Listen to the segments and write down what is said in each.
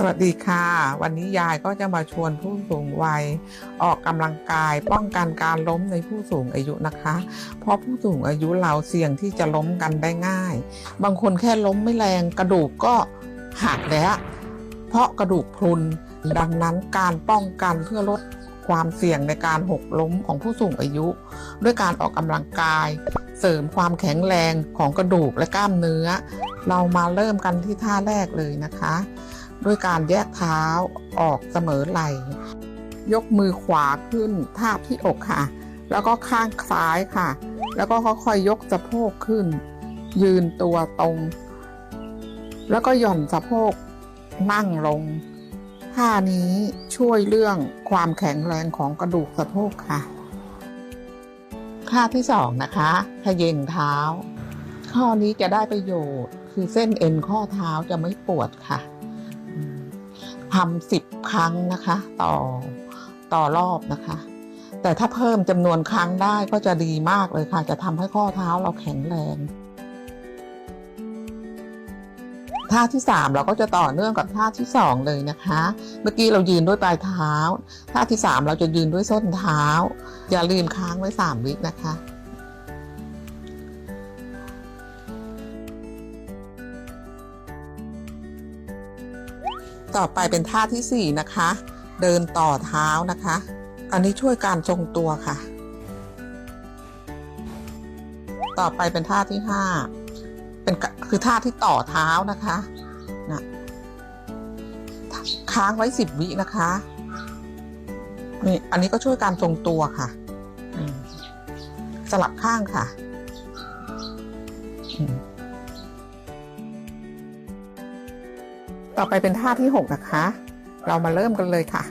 สวัสดีค่ะ วันนี้ยายก็จะมาชวนผู้สูงวัย ออกกำลังกายป้องกันการล้มในผู้สูงอายุนะคะ เพราะผู้สูงอายุเราเสี่ยงที่จะล้มกันได้ง่าย บางคนแค่ล้มไม่แรงกระดูกก็หักแล้ว เพราะกระดูกพรุนดังนั้นการป้องกันเพื่อลดความเสี่ยงในการหกล้มของผู้สูงอายุ ด้วยการออกกำลังกาย เสริมความแข็งแรงของกระดูกและกล้ามเนื้อ เรามาเริ่มกันที่ท่าแรกเลยนะคะ ด้วยการแยกเท้าออกเสมอไหล่ยกมือขวาขึ้นทาบที่อกค่ะ แล้วก็ข้างซ้ายค่ะ แล้วก็ค่อยๆยกสะโพกขึ้น ยืนตัวตรง แล้วก็หย่อนสะโพกนั่งลงท่านี้ช่วยเรื่องความแข็งแรงของกระดูกสะโพกค่ะท่าที่สองนะคะขย่งเท้า ข้อนี้จะได้ประโยชน์ คือเส้นเอ็นข้อเท้าจะไม่ปวดค่ะ ทำสิบครั้งนะคะ ต่อต่อรอบนะคะ แต่ถ้าเพิ่มจำนวนครั้งได้ก็จะดีมากเลยค่ะ จะทำให้ข้อเท้าเราแข็งแรงท่าที่สามเราก็จะต่อเนื่องกับท่าที่สองเลยนะคะ เมื่อกี้เรายืนด้วยปลายเท้า ท่าที่สามเราจะยืนด้วยส้นเท้า อย่าลืมค้างไว้สามวินะคะ ต่อไปเป็นท่าที่สี่นะคะ เดินต่อเท้านะคะ อันนี้ช่วยการทรงตัวค่ะ ต่อไปเป็นท่าที่ห้าเป็นคือท่าที่ต่อเท้านะคะนะค้างไว้สิบวินะคะนี่อันนี้ก็ช่วยการทรงตัวค่ะสลับข้างค่ะ ต่อไปเป็นท่าที่6นะคะ เรามาเริ่มกันเลยค่ะ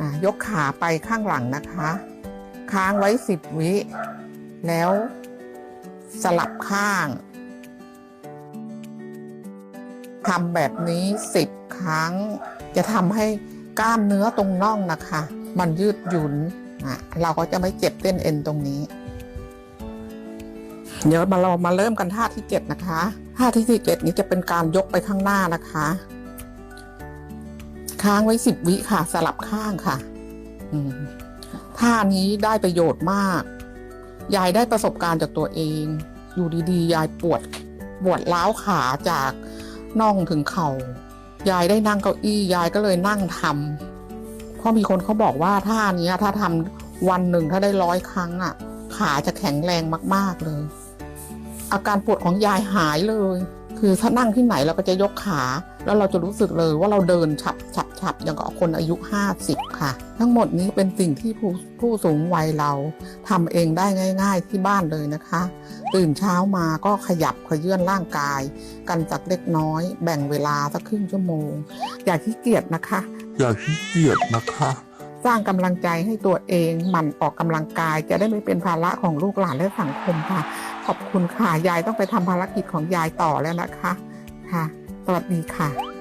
นะยกขาไปข้างหลังนะคะ ค้างไว้ 10 วิ แล้วสลับข้างทำแบบนี้ 10 ครั้ง จะทำให้กล้ามเนื้อตรงน่องนะคะ มันยืดหยุ่นนะเราก็จะไม่เจ็บเต้นเอ็นตรงนี้ เดี๋ยวมาเรามาเริ่มกันท่าที่ 7 นะคะ ท่าที่7นี้จะเป็นการยกไปข้างหน้านะคะ ค้างไว้สิบวิค่ะ สลับข้างค่ะท่านี้ได้ประโยชน์มาก ยายได้ประสบการณ์จากตัวเอง อยู่ดีๆ ยายปวดปวดล้าวขาจากน่องถึงเขา่ายายได้นั่งเก้าอี้ ยายก็เลยนั่งทำเพราะมีคนเขาบอกว่าท่านี้ถ้าทำวันหนึ่งถ้าได้ร้อยครั้งอะ ขาจะแข็งแรงมาก ๆเลย อาการปวดของยายหายเลย คือถ้านั่งที่ไหนเราก็จะยกขา แล้วเราจะรู้สึกเลยว่าเราเดินฉับฉับฉับอย่างกับคนอายุ 50 ค่ะ ทั้งหมดนี้เป็นสิ่งที่ผู้ผู้สูงวัยเราทำเองได้ง่าย ๆ ที่บ้านเลยนะคะ ตื่นเช้ามาก็ขยับขยื่นร่างกาย กันจากเล็กน้อย แบ่งเวลาสักครึ่งชั่วโมง อย่าขี้เกียจนะคะ อย่าขี้เกียจนะคะ สร้างกำลังใจให้ตัวเองหมั่นออกกำลังกาย จะได้ไม่เป็นภาระของลูกหลานและสังคมค่ะ ขอบคุณค่ะ ยายต้องไปทำภารกิจของยายต่อแล้วนะคะ ค่ะ สวัสดีค่ะ